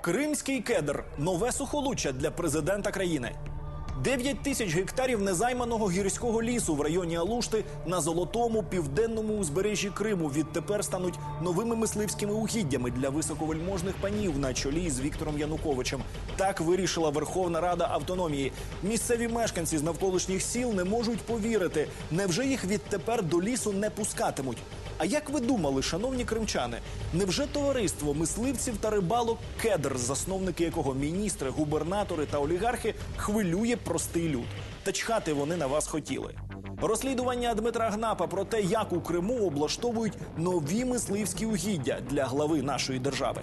Кримський кедр нове сухолуччя для президента країни. 9 тисяч гектарів незайманого гірського лісу в районі Алушти на золотому південному узбережжі Криму відтепер стануть новими мисливськими угіддями для високовельможних панів на чолі з Віктором Януковичем. Так вирішила Верховна Рада автономії. Місцеві мешканці з навколишніх сіл не можуть повірити, невже їх відтепер до лісу не пускатимуть. А як ви думали, шановні кримчани, невже товариство мисливців та рибалок кедр, засновники якого міністри, губернатори та олігархи хвилює простий люд? Та чхати вони на вас хотіли. Розслідування Дмитра Гнапа про те, як у Криму облаштовують нові мисливські угіддя для глави нашої держави.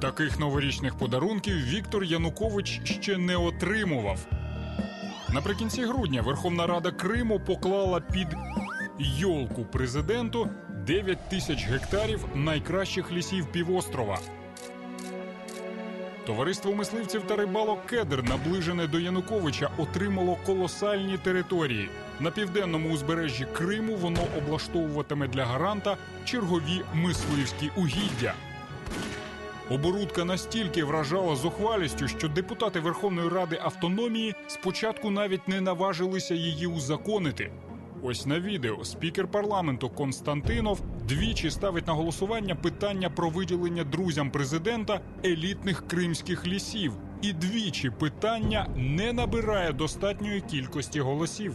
Таких новорічних подарунків Віктор Янукович ще не отримував. Наприкінці грудня Верховна Рада Криму поклала під йолку президенту 9 тисяч гектарів найкращих лісів півострова. Товариство мисливців та рибалок Кедр, наближене до Януковича, отримало колосальні території. На південному узбережжі Криму воно облаштовуватиме для гаранта чергові мисливські угіддя. Оборудка настільки вражала зухвалістю, що депутати Верховної Ради автономії спочатку навіть не наважилися її узаконити. Ось на відео спікер парламенту Константинов двічі ставить на голосування питання про виділення друзям президента елітних кримських лісів, і двічі питання не набирає достатньої кількості голосів.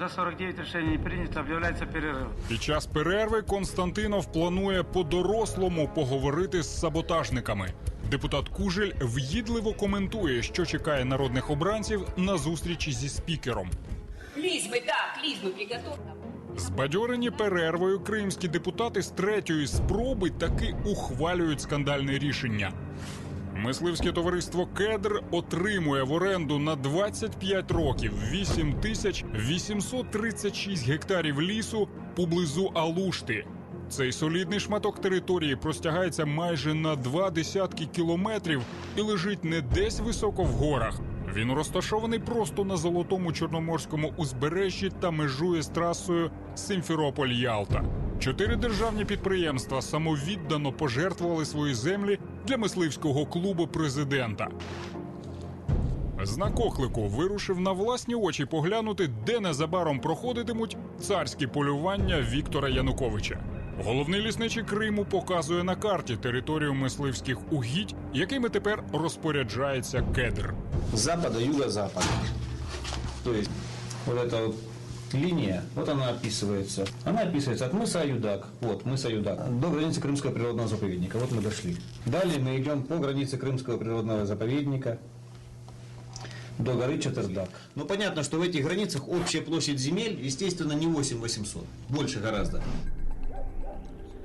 За 49 решений не принято, объявляется перерыв. Під час перерви Константинов планує по-дорослому поговорити з саботажниками. Депутат Кужель в'їдливо коментує, що чекає народних обранців на зустрічі зі спікером. Клизмы, да, клизмы приготовлены. Збадьорені перервою кримські депутати з третьої спроби таки ухвалюють скандальне рішення. Мисливське товариство Кедр отримує в оренду на 25 років 8 тисяч 836 гектарів лісу поблизу Алушти. Цей солідний шматок території простягається майже на два десятки кілометрів і лежить не десь високо в горах. Він розташований просто на золотому чорноморському узбережжі та межує з трасою Симферополь-Ялта. Чотири державні підприємства самовіддано пожертвували свої землі для мисливського клубу президента. Знак оклику вирушив на власні очі поглянути, де незабаром проходитимуть царські полювання Віктора Януковича. Головний лісничий Криму показує на карті територію мисливських угідь, якими тепер розпоряджається кедр. запада, юго-запада. То есть вот эта вот линия, вот она описывается. Она описывается от мыса Аюдак, вот мыса Аюдак, до границы Крымского природного заповедника. Вот мы дошли. Далее мы идем по границе Крымского природного заповедника до горы Чатырдак. Ну понятно, что в этих границах общая площадь земель, естественно, не 8 800, больше гораздо.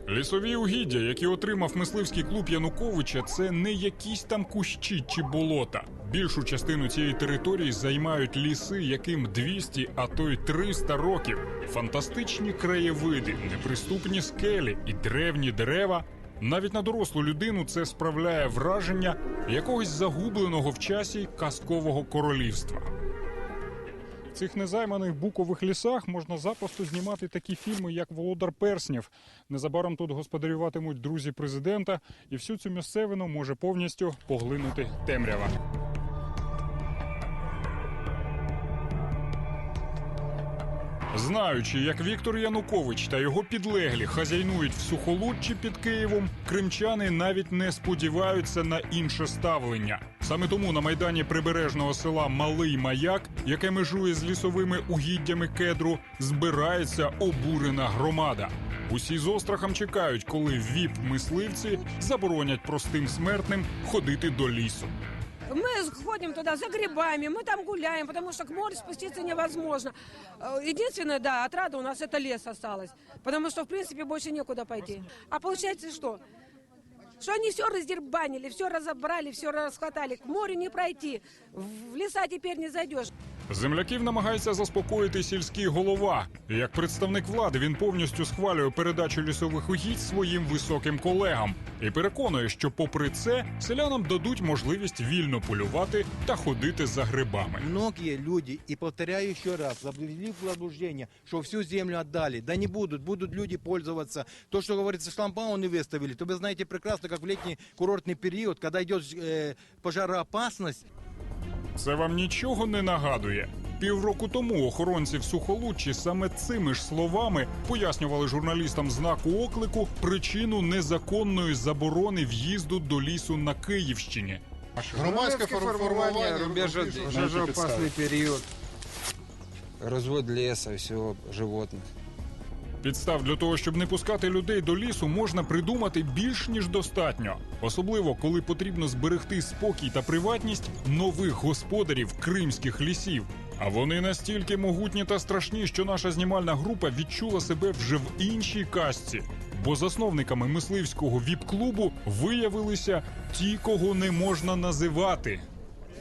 Лісові угіддя, які отримав мисливський клуб Януковича, це не якісь там кущі чи болота. Більшу частину цієї території займають ліси, яким 200, а то й 300 років. Фантастичні краєвиди, неприступні скелі і древні дерева. Навіть на дорослу людину це справляє враження якогось загубленого в часі казкового королівства. В цих незайманих букових лісах можна запросто знімати такі фільми, як Володар Перснів. Незабаром тут господарюватимуть друзі президента, і всю цю місцевину може повністю поглинути темрява. Знаючи, як Віктор Янукович та його підлеглі хазяйнують в сухолуччі під Києвом, кримчани навіть не сподіваються на інше ставлення. Саме тому на майдані прибережного села Малий Маяк, яке межує з лісовими угіддями кедру, збирається обурена громада. Усі з острахом чекають, коли віп-мисливці заборонять простим смертним ходити до лісу. Мы ходим туда за грибами, мы там гуляем, потому что к морю спуститься невозможно. Э, Единственное, да, отрада у нас это лес осталось, потому что, в принципе, больше некуда пойти. А получается что? Что они все раздербанили, все разобрали, все расхватали. К морю не пройти, в леса теперь не зайдешь. Земляків намагається заспокоїти сільський голова. Як представник влади він повністю схвалює передачу лісових угідь своїм високим колегам і переконує, що, попри це, селянам дадуть можливість вільно полювати та ходити за грибами. Многие люди, и повторяю еще раз, заблудили в заблуждение, что всю землю отдали. Да не будут, будут люди пользоваться. То, что говорится, шламбауны выставили, то вы знаете прекрасно, как в летний курортный период, когда идет э, пожароопасность, це вам нічого не нагадує. Півроку тому охоронці в Сухолуччі саме цими ж словами пояснювали журналістам знаку оклику причину незаконної заборони в'їзду до лісу на Київщині. Громадське формування, Пожароопасный период. Развод леса, всего животных. Підстав для того, щоб не пускати людей до лісу, можна придумати більш ніж достатньо, особливо коли потрібно зберегти спокій та приватність нових господарів кримських лісів. А вони настільки могутні та страшні, що наша знімальна група відчула себе вже в іншій казці. Бо засновниками мисливського віп-клубу виявилися ті, кого не можна називати.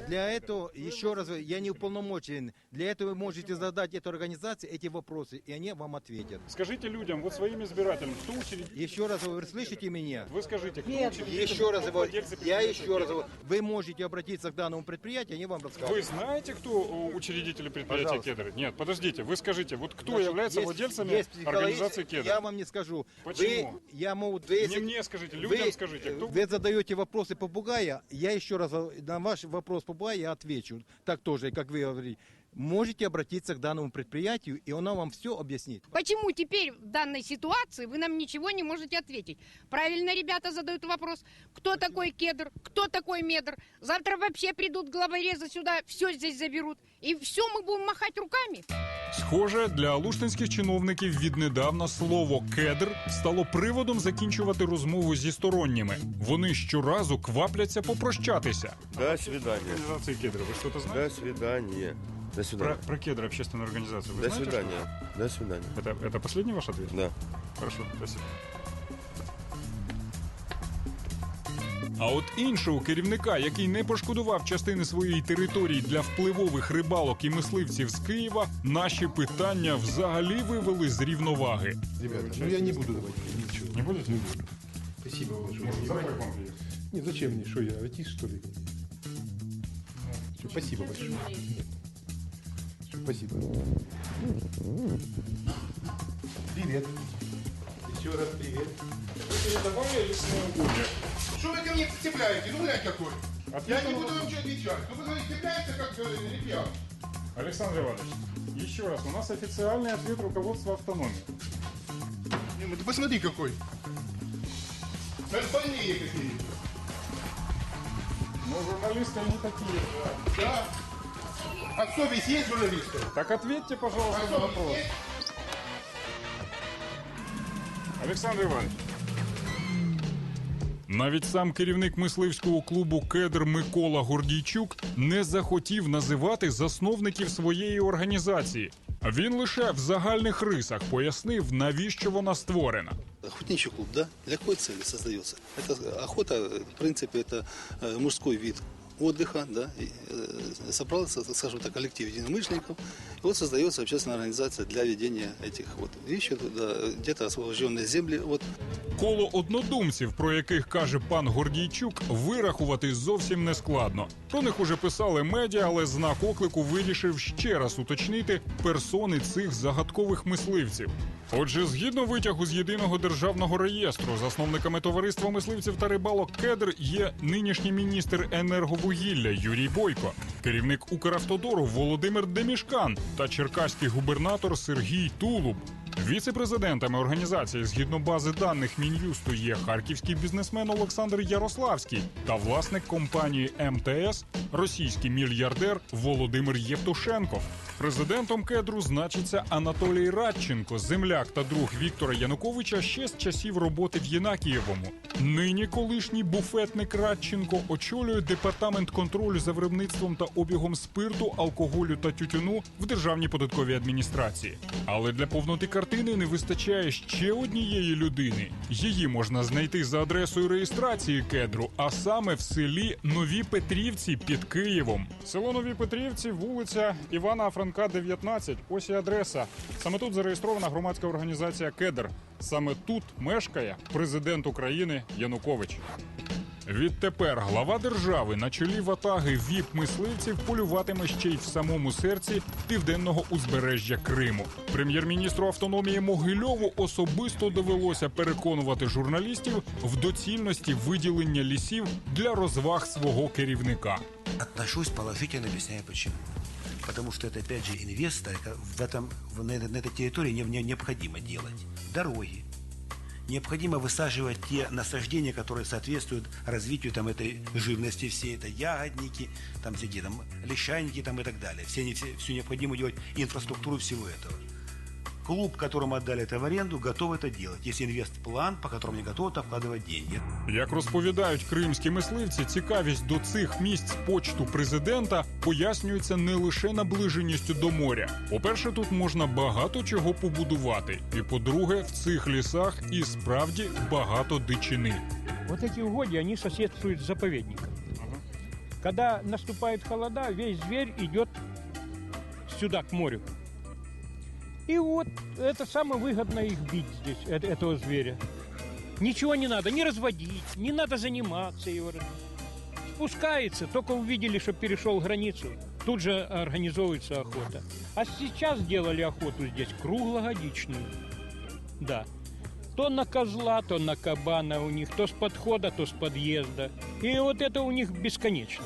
Для этого, еще раз, я не уполномочен. Для этого вы можете задать этой организации эти вопросы, и они вам ответят. Скажите людям, вот своим избирателям, кто учредитель? Еще раз, вы слышите меня? Вы скажите, кто Еще раз, говорю, я еще раз, говорю, вы можете обратиться к данному предприятию, они вам расскажут. Вы знаете, кто э, учредители предприятия Пожалуйста. Кедр? Нет, подождите, вы скажите, вот кто Значит, является есть- владельцами есть организации Кедр? Я вам не скажу. Почему? Вы, я могу, вы, Не мне скажите, людям вы, скажите, кто... Вы задаете вопросы попугая, я еще раз на ваш вопрос попугая я отвечу. Так тоже, как вы говорите. Можете обратиться к данному предприятию, и оно вам все объяснит. Почему теперь в данной ситуации вы нам ничего не можете ответить? Правильно ребята задают вопрос, кто такой кедр, кто такой медр. Завтра вообще придут главорезы сюда, все здесь заберут. И все мы будем махать руками. Схоже, для алуштинських чиновників віднедавна слово кедр стало приводом закінчувати розмову зі сторонніми. Вони щоразу квапляться попрощатися. До свидания. Организации кедр, вы что-то До свидания. До свидания. про кедр, общественную организацию, До свидания. До свидания. Это, это последний ваш ответ? Да. Хорошо, спасибо. А от іншого керівника, який не пошкодував частини своєї території для впливових рибалок і мисливців з Києва, наші питання взагалі вивели з рівноваги. Ребята, ну я не буду давать ничего. Не будете? Не буду. Спасибо большое. Нет, зачем мне? Что я, аутист, что ли? Всё, Спасибо большое. Спасибо. Привет. Еще раз привет. Что вы ко мне цепляете? Ну, блядь, какой. Я не буду вам ничего отвечать. Ну, вы говорите, цепляется, как э, ребят. Александр Иванович, еще раз, у нас официальный ответ руководства автономии. Не, ну, ты посмотри, какой. Даже больнее какие. Но журналисты они такие. Да. А совесть есть журналисты? Так ответьте, пожалуйста, А на вопрос. есть? Олександр Іванович. Навіть сам керівник мисливського клубу Кедр Микола Гордійчук не захотів називати засновників своєї організації. Він лише в загальних рисах пояснив, навіщо вона створена. Охотничий клуб, да? Для какой цели создается? Это охота, в принципе, это э, мужской вид отдыха, да, и, э, собрался, так скажем так, коллектив единомышленников, и вот создается общественная организация для ведения этих вот, ищут да, где-то освобожденные земли от Коло однодумців, про яких каже пан Гордійчук, вирахувати зовсім не складно. Про них уже писали медіа, але знак оклику вирішив ще раз уточнити персони цих загадкових мисливців. Отже, згідно витягу з єдиного державного реєстру, засновниками товариства мисливців та рибалок Кедр є нинішній міністр енерговугілля Юрій Бойко, керівник Укравтодору Володимир Демішкан та черкаський губернатор Сергій Тулуб. Віце-президентами організації згідно бази даних Мін'юсту є харківський бізнесмен Олександр Ярославський та власник компанії МТС російський мільярдер Володимир Євтушенко. Президентом кедру значиться Анатолій Радченко, земляк та друг Віктора Януковича ще з часів роботи в Єнакієвому. Нині колишній буфетник Радченко очолює департамент контролю за виробництвом та обігом спирту, алкоголю та тютюну в Державній податковій адміністрації. Але для повноти картини не вистачає ще однієї людини. Її можна знайти за адресою реєстрації кедру, а саме в селі Нові Петрівці під Києвом. Село Нові Петрівці, вулиця Івана Франка, 19. Ось і адреса. Саме тут зареєстрована громадська організація Кедр. Саме тут мешкає президент України Янукович. Відтепер глава держави на чолі ватаги віп мисливців полюватиме ще й в самому серці південного узбережжя Криму. Прем'єр-міністру автономії Могильову особисто довелося переконувати журналістів в доцільності виділення лісів для розваг свого керівника. Отношусь положительно, объясняю почему. Потому что это, опять же, инвестор в этом, в- на, на этой территории не, не- необходимо делать. Дороги. Необходимо высаживать те насаждения, которые соответствуют развитию там, этой живности всей. Это ягодники, там, всякие, там, лишайники там, и так далее. Все, все, всю необходимо делать инфраструктуру всего этого. Клуб, которому отдали это в аренду, готов это делать. Есть инвестплан, по которому они готовы туда вкладывать деньги. Як розповідають кримські мисливці, цікавість до цих місць почту президента пояснюється не лише наближеністю до моря. По-перше, тут можна багато чого побудувати. І по-друге, в цих лісах і справді багато дичини. Вот эти угодья, они соседствуют с заповедником. Когда наступает холода, весь зверь идет сюда, к морю. И вот это самое выгодно их бить здесь, э- этого зверя. Ничего не надо, не разводить, не надо заниматься его. Спускается, только увидели, что перешел границу, тут же организовывается охота. А сейчас делали охоту здесь круглогодичную. Да. То на козла, то на кабана у них, то с подхода, то с подъезда. И вот это у них бесконечно.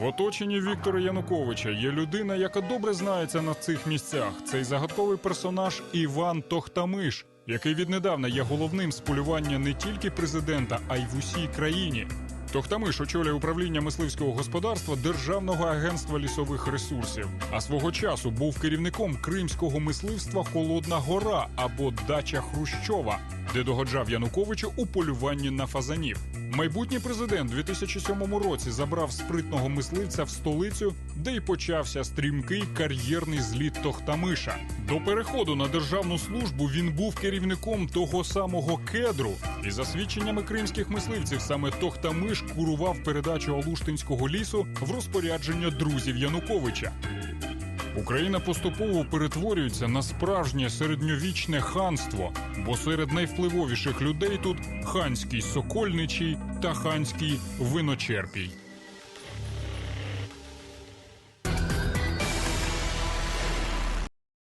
В оточенні Віктора Януковича є людина, яка добре знається на цих місцях. Цей загадковий персонаж Іван Тохтамиш, який віднедавна є головним з полювання не тільки президента, а й в усій країні. Тохтамиш очолює управління мисливського господарства Державного агентства лісових ресурсів. А свого часу був керівником кримського мисливства Холодна Гора або Дача Хрущова, де догоджав Януковичу у полюванні на фазанів. Майбутній президент у 2007 році забрав спритного мисливця в столицю, де й почався стрімкий кар'єрний зліт Тохтамиша. До переходу на державну службу він був керівником того самого кедру. І за свідченнями кримських мисливців, саме Тохтамиш курував передачу Алуштинського лісу в розпорядження друзів Януковича. Україна поступово перетворюється на справжнє середньовічне ханство, бо серед найвпливовіших людей тут ханський сокольничий та ханський виночерпій.